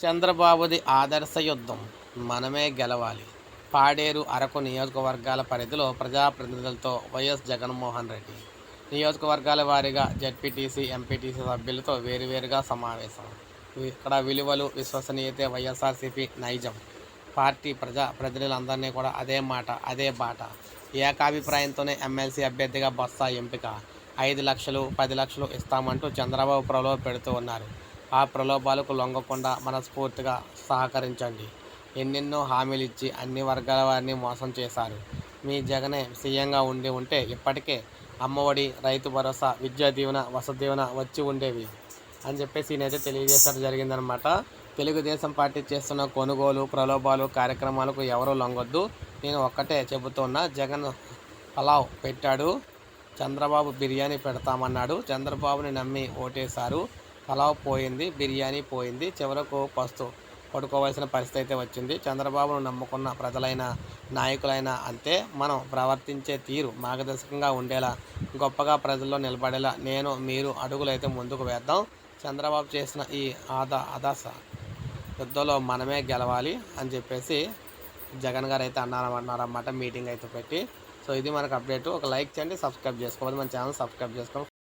చంద్రబాబుది ఆదర్శ యుద్ధం. మనమే గెలవాలి. పాడేరు అరకు నియోజకవర్గాల పరిధిలో ప్రజాప్రతినిధులతో వైఎస్ జగన్మోహన్ రెడ్డి. నియోజకవర్గాల వారీగా జడ్పీటీసీ ఎంపీటీసీ సభ్యులతో వేరువేరుగా సమావేశం. ఇక్కడ విలువలు విశ్వసనీయత వైఎస్ఆర్సీపీ నైజం. పార్టీ ప్రజా ప్రతినిధులందరినీ కూడా అదే మాట అదే బాట. ఏకాభిప్రాయంతోనే ఎమ్మెల్సీ అభ్యర్థిగా బొత్స ఎంపిక. ఐదు లక్షలు పది లక్షలు ఇస్తామంటూ చంద్రబాబు ప్రలో పెడుతూ ఉన్నారు. ఆ ప్రలోభాలకు లొంగకుండా మనస్ఫూర్తిగా సహకరించండి. ఎన్నెన్నో హామీలు ఇచ్చి అన్ని వర్గాల వారిని మోసం చేశారు. మీ జగనే సీఎంగా ఉండి ఉంటే ఇప్పటికే అమ్మఒడి రైతు భరోసా విద్యా దీవెన వసతి దీవెన వచ్చి ఉండేవి అని చెప్పేసి నేనైతే తెలియజేసడం జరిగిందనమాట తెలుగుదేశం పార్టీ చేస్తున్న కొనుగోలు ప్రలోభాలు కార్యక్రమాలకు ఎవరు లొంగొద్దు. నేను ఒక్కటే చెబుతున్నా జగన్ పలావ్ పెట్టాడు. చంద్రబాబు బిర్యానీ పెడతామన్నాడు. చంద్రబాబుని నమ్మి ఓటేశారు. పలావ్ పోయింది బిర్యానీ పోయింది చివరకు పస్తు పడుకోవాల్సిన పరిస్థితి అయితే వచ్చింది. చంద్రబాబును నమ్ముకున్న ప్రజలైన నాయకులైనా అంతే. మనం ప్రవర్తించే తీరు మార్గదర్శకంగా ఉండేలా గొప్పగా ప్రజల్లో నిలబడేలా నేను మీరు అడుగులైతే ముందుకు వేద్దాం. చంద్రబాబు చేసిన ఈ ఆదా అదాస యుద్ధంలో మనమే గెలవాలి అని చెప్పేసి జగన్ గారు అయితే అన్నారన్నారన్నమాట మీటింగ్ అయితే పెట్టి. సో ఇది మనకు అప్డేట్. ఒక లైక్ చేయండి సబ్స్క్రైబ్ చేసుకోవాలి మన ఛానల్ సబ్స్క్రైబ్ చేసుకోండి.